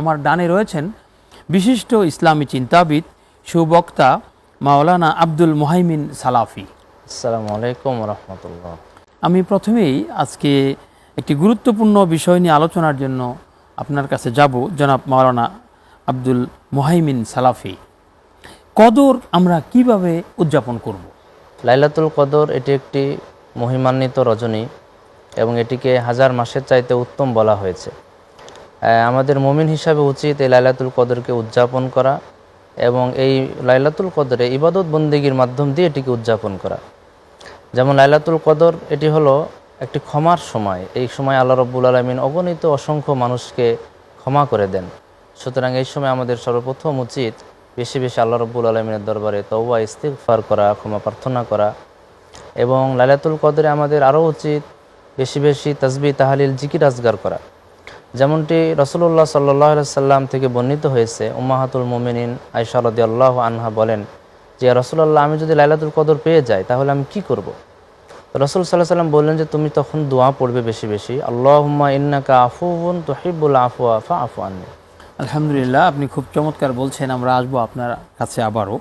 আমার ডানে রয়েছেন বিশিষ্ট ইসলামী চিন্তাবিদ সুবক্তা মাওলানা আব্দুল মোহাইমিন সালাফি। আসসালামু আলাইকুম রহমতুল্লাহ। আমি প্রথমেই আজকে একটি গুরুত্বপূর্ণ বিষয় নিয়ে আলোচনার জন্য আপনার কাছে যাব জনাব মাওলানা আব্দুল মোহাইমিন সালাফি। কদর আমরা কীভাবে উদযাপন করব। লাইলাতুল কদর এটি একটি মহিমান্বিত রজনী এবং এটিকে হাজার মাসের চাইতে উত্তম বলা হয়েছে। আমাদের মমিন হিসাবে উচিত এই লাইলাতুল কদরকে উদযাপন করা এবং এই লাইলাতুল কদরে ইবাদত বন্দিগির মাধ্যম দিয়ে এটিকে উদযাপন করা। যেমন লাইলাতুল কদর, এটি হলো একটি ক্ষমার সময়। এই সময় আল্লাহ রব্বুল আলমিন অগণিত অসংখ্য মানুষকে ক্ষমা করে দেন। সুতরাং এই সময় আমাদের সর্বপ্রথম উচিত বেশি বেশি আল্লাহ রব্বুল আলমিনের দরবারে তওবা, ইস্তিগফার করা, ক্ষমা প্রার্থনা করা এবং লাইলাতুল কদরে আমাদের আরও উচিত বেশি বেশি তাজবি তাহালিল, জিকির আজগার করা। যেমনটি রসুল্লাহ সাল্লাহ সাল্লাম থেকে বর্ণিত হয়েছে, উম্মাহাতুল মোমিনিন আয়সা রদি আল্লাহ আনহা বলেন যে রসুল্লাহ আমি যদি লাইলাতুল কদর পেয়ে যাই, তাহলে আমি কি করব। রসুল সাল্লাহ সাল্লাম বললেন যে, তুমি তখন দোয়া পড়বে বেশি বেশি। আল্লাহুম্মা ইন্নাকা আফুবুন তুহিব্বুল আফওয়া ফা আফু আন্নি। আলহামদুলিল্লাহ, আপনি খুব চমৎকার বলছেন, আমরা আসব আপনার কাছে আবারও।